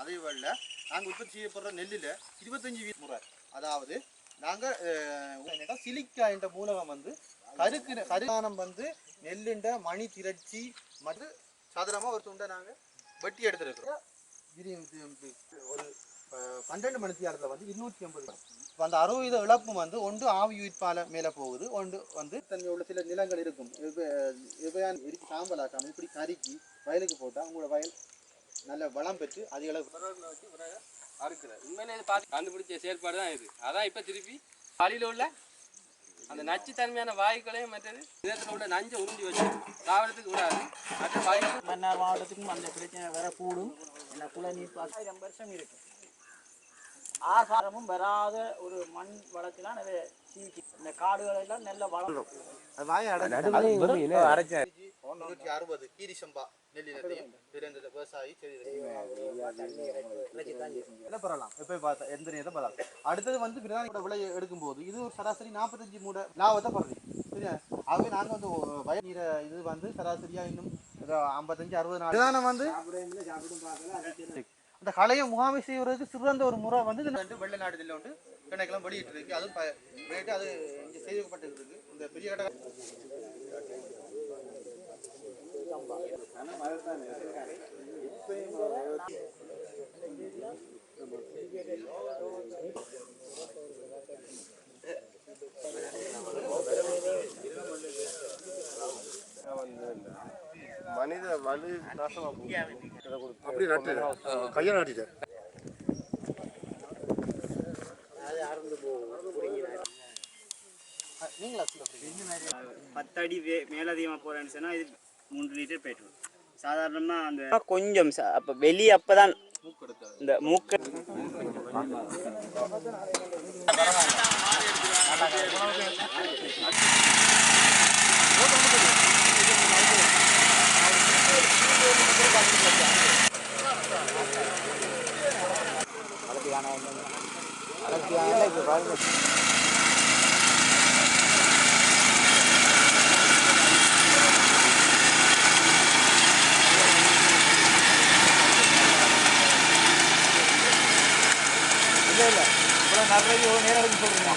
அதே வேளையில் நாங்கள் உற்பத்தி செய்யப்படுற நெல்லில் இருபத்தஞ்சி வீத முறை. அதாவது நாங்கள் சிலிக்கா என்ற மூலகம் வந்து கருக்கு கருகானம் வந்து நெல்லுண்ட மணி திரட்சி மற்றும் சதுரமாக ஒரு துண்டை நாங்கள் வெட்டி எடுத்துருக்கிறோம். ஒரு பன்னெண்டு மணி நேரத்தில் வந்து இருநூற்றி ஐம்பது இப்போ அந்த அறுபது இழப்பு வந்து ஒன்று ஆவி உயிர்ப்பால மேலே போகுது ஒன்று வந்து தன்மை உள்ள சில நிலங்கள் இருக்கும். எவையான் இருக்கு சாம்பலாக்காமல் இப்படி கருக்கி வயலுக்கு போட்டால் உங்களோட வயல் நல்ல வளம் பெற்று அதிக அளவு அறுக்கிறது உண்மையிலே இது பார்த்து கண்டுபிடிச்ச செயற்பாடு தான் இது. அதான் இப்போ திருப்பி வழியில் உள்ள அந்த நச்சுத்தன்மையான வாயுக்களையும் மற்றது இதத்தில் உள்ள நஞ்சை உறிஞ்சி வச்சு தாவரத்துக்கு விடாது. மற்ற வாயு மன்னார் மாவட்டத்துக்கும் அந்த பிரச்சனை வரக்கூடும். என்ன குளநீர் ஆயிரம் வருஷம் இருக்கு. ஆசாரமும் வராத ஒரு மண் வளத்திலாம் நிறைய சீக்கி இந்த காடுகள் எல்லாம் நல்ல வளரும். அது வாயை முன்னூற்றி அறுபது கீரி சம்பா நெல்லினத்தையும் பிறந்த விவசாயி செடி என்ன பெறலாம் எப்போ பார்த்தா எந்த நேரத்தை பெறலாம் அடுத்தது வந்து பிரதானியோட விலை எடுக்கும்போது இது ஒரு சராசரி நாற்பத்தஞ்சு மூட லாபத்தை படுறீங்க சரியா? ஆகவே நாங்கள் வந்து நீரை இது வந்து சராசரியாக இன்னும் ஐம்பத்தஞ்சு அறுபது நாள். பிரதானம் வந்து அந்த கலையை முகாமை செய்வதற்கு சிறந்த ஒரு முறை வந்து இது வந்து வெள்ளை நாடு வந்து கிணக்கெல்லாம் வெளியிட்டு இருக்கு. அதுவும் ப- வெளியிட்டு அது இங்கே செய்யப்பட்டு இருக்கு இந்த பெரிய கடை மனித வலு நாசமா அப்படி நட்டு. கையால் நட்டிட்டேன் பத்தடி வே மேலதிகமாக போகிறேன்னு சொன்னால் இது மூன்று லிட்டர் பெட்ரோல். சாதாரணமாக அந்த கொஞ்சம் அப்போ வெளியே அப்போ தான் இந்த மூக்க. இல்லை இல்லை இவ்வளோ நிறைய நேரம் சொல்கிறீங்க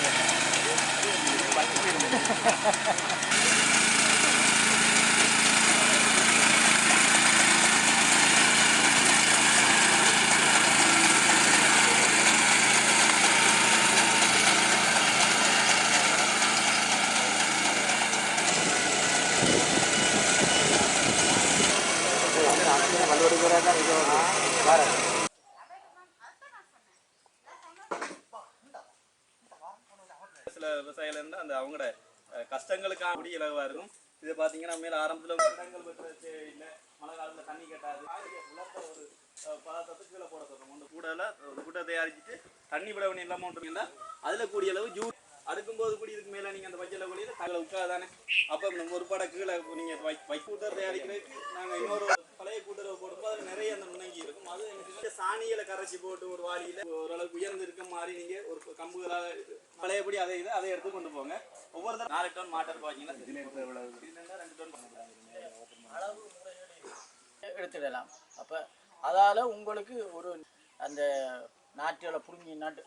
சில விவசாயிகள் இருந்தால் அந்த அவங்களோட கஷ்டங்களுக்காக கூடிய இலகுவாக இருக்கும். இது பார்த்தீங்கன்னா மேலே ஆரம்பத்தில் இடங்கள் வெட்டுறது இல்லை. மழை காலத்தில் தண்ணி கட்டாது. உலர்த்த ஒரு அஹ், கீழே போட சொல்கிறோம் அந்த கூடையில் ஒரு கூட்டை தயாரிச்சுட்டு தண்ணி விட வேண்டிய இல்லாமல் விட்டுருக்கீங்களா அதில் கூடிய அளவு ஜூ அடுக்கும்போது கூடி இதுக்கு மேலே நீங்கள் அந்த வச்சல கூடியில் தகவல் உட்காதானே அப்போ நம்ம ஒரு படம் கீழே நீங்கள் வை வை கூட்டர் தயாரிக்கிறதுக்கு நாங்கள் இன்னொரு கூட்டுறவு போடும்போது அது நிறைய அந்த முன்னங்கி இருக்கும். அது எனக்கு சாணிகளை கரைச்சி போட்டு ஒரு வாளியில் ஓரளவுக்கு உயர்ந்து இருக்க மாதிரி நீங்கள் ஒரு கம்புகளாக பழையபடி அதை இதை அதை எடுத்து கொண்டு போங்க. ஒவ்வொரு தடவை நாலு டன் மாட்டர் பார்த்தீங்கன்னா ரெண்டு டன் எடுத்துடலாம். அப்போ அதால் உங்களுக்கு ஒரு அந்த நாட்டுகளை புடுங்கி நாட்டு